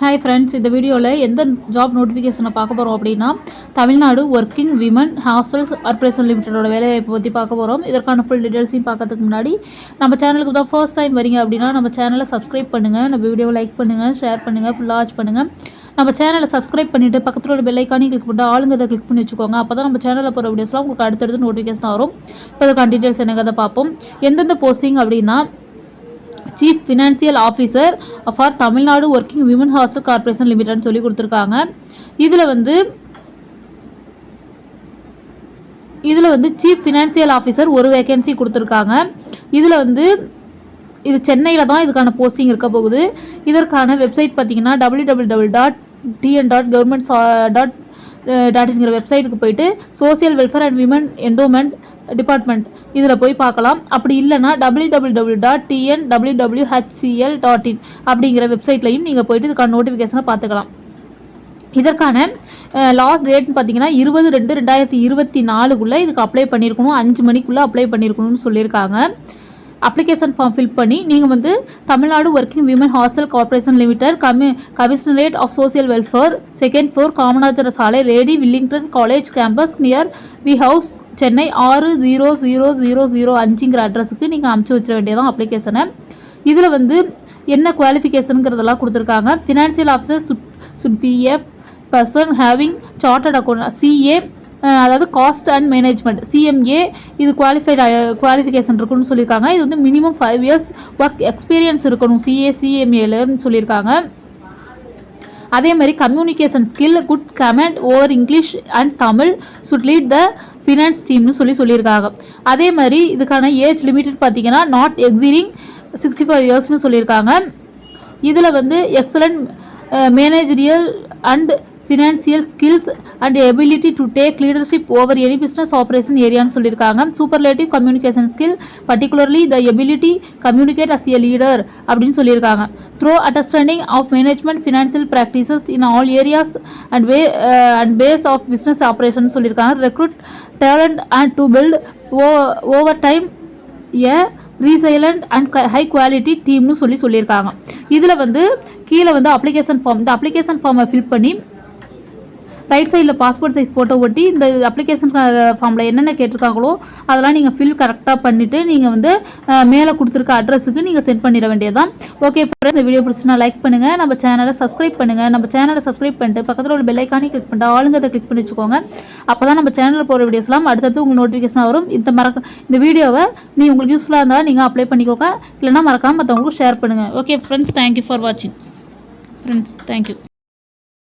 Hi friends இந்த வீடியோவில் எந்த ஜாப் நோட்டிஃபிகேஷனை பார்க்க போகிறோம் அப்படின்னா Tamil Nadu working women hostel corporation லிமிட்டடோட வேலைவாய்ப்பு பற்றி பார்க்க போகிறோம் இதற்கான ஃபுல் டீட்டெயில்ஸையும் பார்க்கறதுக்கு முன்னாடி நம்ம சேனலுக்கு தான் ஃபர்ஸ்ட் டைம் வரீங்க அப்படின்னா நம்ம சேனலை சப்ஸ்கிரைப் பண்ணுங்கள் நம்ம வீடியோவை லைக் பண்ணுங்கள் ஷேர் பண்ணுங்கள் ஃபுல்லாக வாட்ச் பண்ணுங்கள் நம்ம சேனலை சப்ஸ்கிரைப் பண்ணிவிட்டு பக்கத்தில் உள்ள பெல்லைக்கானே கிளிக் பண்ணிட்டு ஆளுங்க கிளிக் பண்ணி வச்சுக்கோங்க. அப்போ தான் நம்ம சேனலில் போகிற வீடியோஸ்லாம் உங்களுக்கு அடுத்தடுத்து நோட்டிஃபிகேஷன் வரும். இப்போ அதுக்கான டீட்டெயில்ஸ் என்னங்கிறத பார்ப்போம். எந்தெந்த போஸ்டிங் அப்படின்னா chief financial officer for Tamil Nadu working women hostel corporation லிமிடெட்னு சொல்லி கொடுத்துருக்காங்க. இதில் வந்து இதில் வந்து சீஃப் ஃபினான்சியல் ஆஃபீஸர் ஒரு வேகன்சி கொடுத்துருக்காங்க. இதில் வந்து இது சென்னையில் தான் இதுக்கான போஸ்டிங் இருக்க போகுது. இதற்கான வெப்சைட் பார்த்தீங்கன்னா W W W dot TN dot government dot டாட்ங்கிற வெப்சைட்டுக்கு போயிட்டு social welfare and women endowment department இதில் போய் பார்க்கலாம். அப்படி இல்லைனா W W W dot TN W W HCL dot in அப்படிங்கிற வெப்சைட்லையும் நீங்கள் போயிட்டு இதுக்கான நோட்டிஃபிகேஷனை பார்த்துக்கலாம். இதற்கான லாஸ்ட் டேட்னு பார்த்தீங்கன்னா இருபது ரெண்டு ரெண்டாயிரத்தி இருபத்தி நாலுக்குள்ளே இதுக்கு அப்ளை பண்ணியிருக்கணும் அஞ்சு மணிக்குள்ளே அப்ளை பண்ணியிருக்கணும்னு சொல்லியிருக்காங்க. அப்ளிகேஷன் ஃபார்ம் ஃபில் பண்ணி நீங்கள் வந்து Tamil Nadu working women hostel corporation limited கமி commissionerate of social welfare second floor Kamarajar சாலை lady Willingdon college campus near V house Chennai ஆறு ஜீரோ ஜீரோ ஜீரோ ஜீரோ அஞ்சுங்கிற அட்ரஸுக்கு நீங்கள் அமுச்சு வச்சிட வேண்டியதான் அப்ளிகேஷனை இதில் வந்து என்ன குவாலிஃபிகேஷனுங்கிறதெல்லாம் கொடுத்துருக்காங்க. Financial officer should should be a person having chartered accountant CA அதாவது காஸ்ட் அண்ட் மேனேஜ்மெண்ட் சிஎம்ஏ இது குவாலிஃபைட் குவாலிஃபிகேஷன் இருக்குன்னு சொல்லியிருக்காங்க. இது வந்து minimum five years work experience இருக்கணும். சிஏ சிஎம்ஏலன்னு சொல்லியிருக்காங்க. அதே மாதிரி communication skill good command over English and Tamil should lead the finance டீம்னு சொல்லி சொல்லியிருக்காங்க. அதே மாதிரி இதுக்கான ஏஜ் லிமிட்டட் பார்த்தீங்கன்னா நாட் எக்ஸிடிங் சிக்ஸ்டி ஃபைவ் இயர்ஸ்னு சொல்லியிருக்காங்க. இதில் வந்து excellent managerial and financial skills and ability to take leadership over any business operation ஏரியான்னு சொல்லியிருக்காங்க. Superlative communication skill particularly the ability communicate as a leader அப்படின்னு சொல்லியிருக்காங்க. Through understanding of management financial practices in all areas and way and pace of business operation சொல்லியிருக்காங்க. Recruit talent and to build O over time a resilient and high quality டீம்னு சொல்லி சொல்லியிருக்காங்க. இதில் வந்து கீழே வந்து application form இந்த application ஃபார்மை fill பண்ணி ரைட் சைடில் பாஸ்போர்ட் சைஸ் ஃபோட்டோ ஒட்டி இந்த அப்ளிகேஷன் ஃபார்மில் என்னென்ன கேட்டிருக்காங்களோ அதெல்லாம் நீங்கள் ஃபில் கரெக்டாக பண்ணிவிட்டு நீங்கள் வந்து மேலே கொடுத்துருக்க அட்ரஸுக்கு நீங்கள் சென்ட் பண்ணிட வேண்டியதான் ஓகே ஃப்ரெண்ட்ஸ் இந்த வீடியோ பிடிச்சினா லைக் பண்ணுங்கள் நம்ம சேனலை சப்ஸ்கிரைப் பண்ணுங்கள் நம்ம சேனலை சப்ஸ்கிரைப் பண்ணிட்டு பக்கத்தில் உள்ள பெல்லைக்கானே கிளிக் பண்ணிட்டு ஆளுங்க கிளிக் பண்ணி வச்சுக்கோங்க. அப்போ தான் நம்ம சேனலில் போகிற வீடியோஸ்லாம் அடுத்தடுத்து உங்களுக்கு நோட்டிஃபிகேஷன் வரும். இந்த மறக்க இந்த வீடியோவை நீ உங்களுக்கு யூஸ்ஃபுல்லாக இருந்தால் நீங்கள் அப்ளை பண்ணிக்கோங்க. இல்லைனா மறக்காமல் மற்றவங்களுக்கு ஷேர் பண்ணுங்கள் okay friends thank you for வாட்சிங் ஃப்ரெண்ட்ஸ் தேங்க்யூ